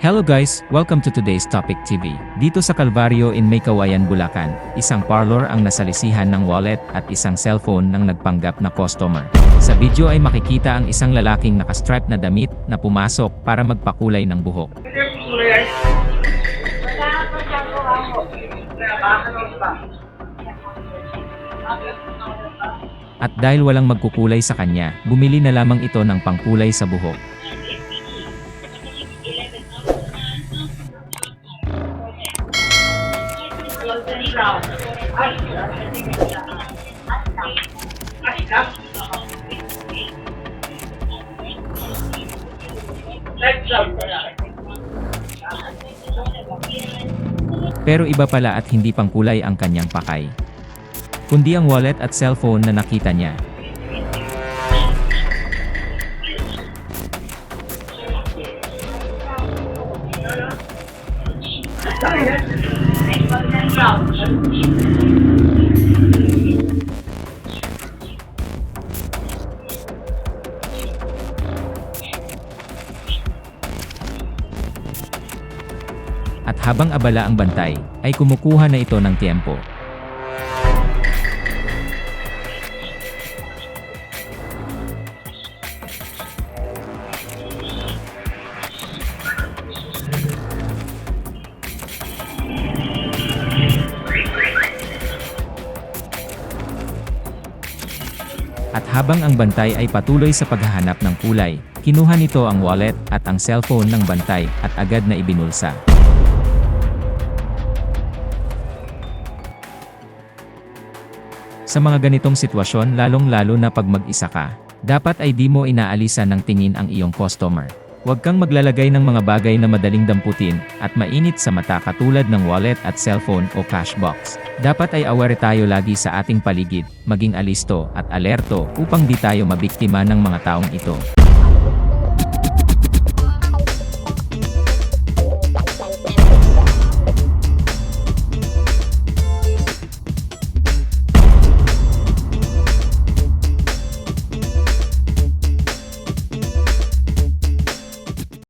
Hello guys, welcome to today's Topic TV. Dito sa Calvario in May Kawayan, Bulacan, isang parlor ang nasalisihan ng wallet at isang cellphone ng nagpanggap na customer. Sa video ay makikita ang isang lalaking nakastripe na damit na pumasok para magpakulay ng buhok. At dahil walang magkukulay sa kanya, bumili na lamang ito ng pangkulay sa buhok. Pero iba pala at hindi pangkulay ang kanyang pakay. Kundi ang wallet at cellphone na nakita niya. At habang abala ang bantay, ay kumukuha na ito ng tiempo. At habang ang bantay ay patuloy sa paghahanap ng kulay, kinuha nito ang wallet at ang cellphone ng bantay at agad na ibinulsa. Sa mga ganitong sitwasyon lalong-lalo na pag mag-isa ka, dapat ay di mo inaalisan ng tingin ang iyong customer. Huwag kang maglalagay ng mga bagay na madaling damputin at mainit sa mata katulad ng wallet at cellphone o cash box. Dapat ay aware tayo lagi sa ating paligid, maging alisto at alerto upang di tayo mabiktima ng mga taong ito.